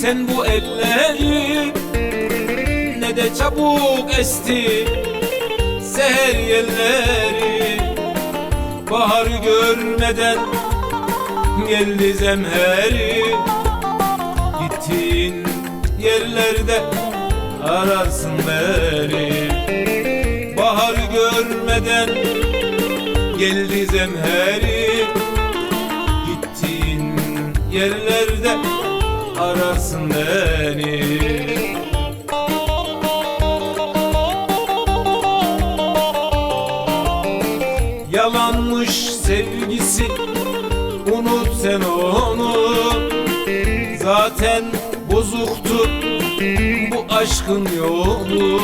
Sen bu elleri ne de çabuk esti Seher yelleri Bahar görmeden geldi zemheri Gittiğin yerlerde ararsın beni. Bahar görmeden geldi zemheri yerlerde ararsın beni. Yalanmış sevgisi Unut sen onu. Zaten bozuktu Bu aşkın yolu.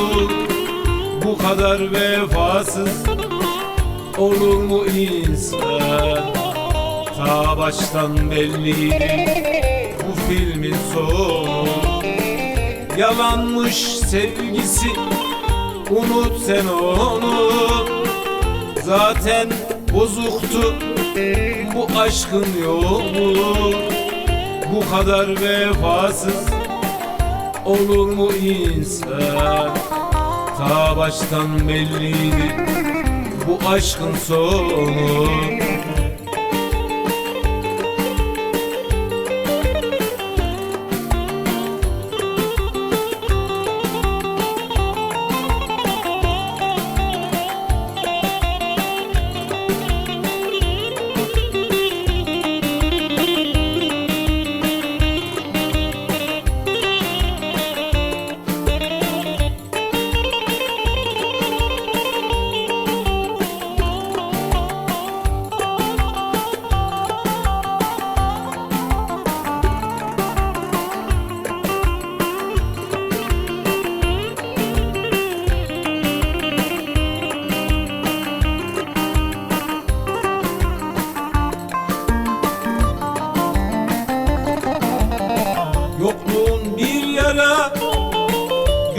Bu kadar vefasız Olur mu insan Ta baştan belliydi Bu filmin sonu. Yalanmış sevgisi Unut sen onu. Zaten bozuktu bu aşkın yolu. Bu kadar vefasız olur mu insan? Ta baştan belliydi bu aşkın sonu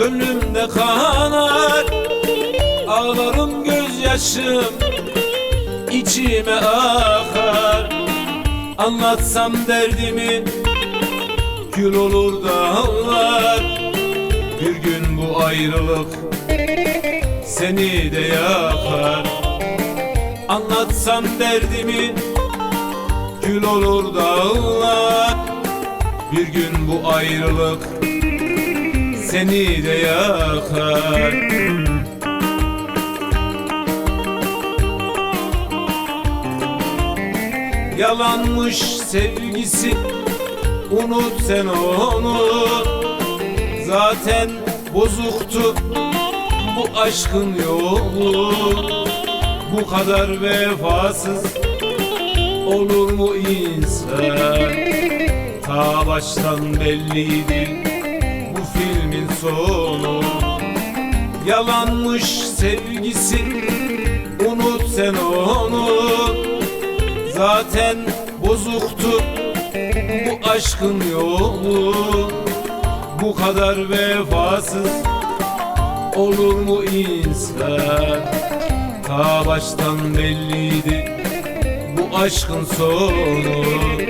Gönlümde kanar Ağlarım gözyaşım içime akar. Anlatsam derdimi Gül olur dağlar Bir gün bu ayrılık Seni de yakar. Anlatsam derdimi Gül olur dağlar bir gün bu ayrılık seni de yakar. Yalanmış sevgisi unut sen onu. Zaten bozuktu bu aşkın yolu. Bu kadar vefasız olur mu insan? Ta baştan belliydi sonu. Yalanmış sevgisi unut sen onu. Zaten bozuktu bu aşkın yolu. Bu kadar vefasız olur mu insan? Ta baştan belliydi bu aşkın sonu